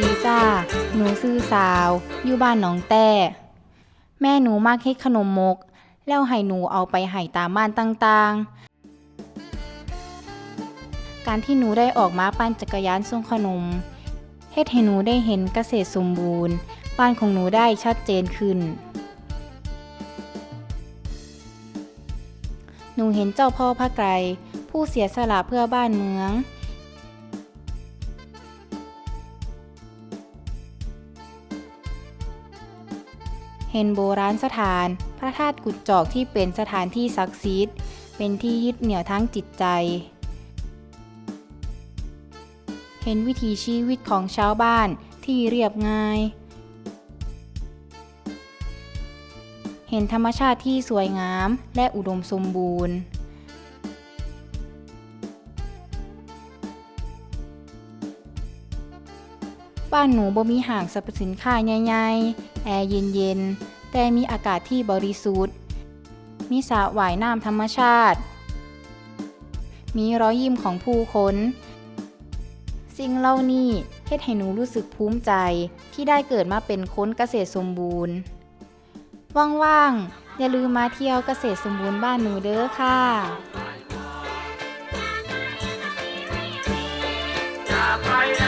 ดีจ้า หนูซื้อสาว อยู่บ้านหนองแต่ แม่หนูมากเฮ็ดขนมมก แล้วให้หนูเอาไปให้ตามบ้านต่างๆ การที่หนูได้ออกมาปั่นจักรยานส่งขนม เฮ็ดให้หนูได้เห็นเกษตรสมบูรณ์ บ้านของหนูได้ชัดเจนขึ้น หนูเห็นเจ้าพ่อพระไกรผู้เสียสละเพื่อบ้านเมือง เห็นโบราณสถาน พระธาตุกุดจอกที่เป็นสถานที่ศักดิ์สิทธิ์ เป็นที่ยึดเหนี่ยวทั้งจิตใจ เห็นวิถีชีวิตของชาวบ้านที่เรียบง่าย เห็นธรรมชาติที่สวยงามและอุดมสมบูรณ์ บ้านหนูบ่มีห่างสรรพสินค้าใหญ่ๆ แอร์เย็นๆ แต่มีอากาศที่บริสุทธิ์ มีสระว่ายน้ำธรรมชาติ มีรอยยิ้มของผู้คน สิ่งเหล่านี้เฮ็ดให้หนูรู้สึกภูมิใจที่ได้เกิดมาเป็นคนเกษตรสมบูรณ์ ว่างๆ อย่าลืมมาเที่ยวเกษตรสมบูรณ์บ้านหนูเด้อค่ะจากไป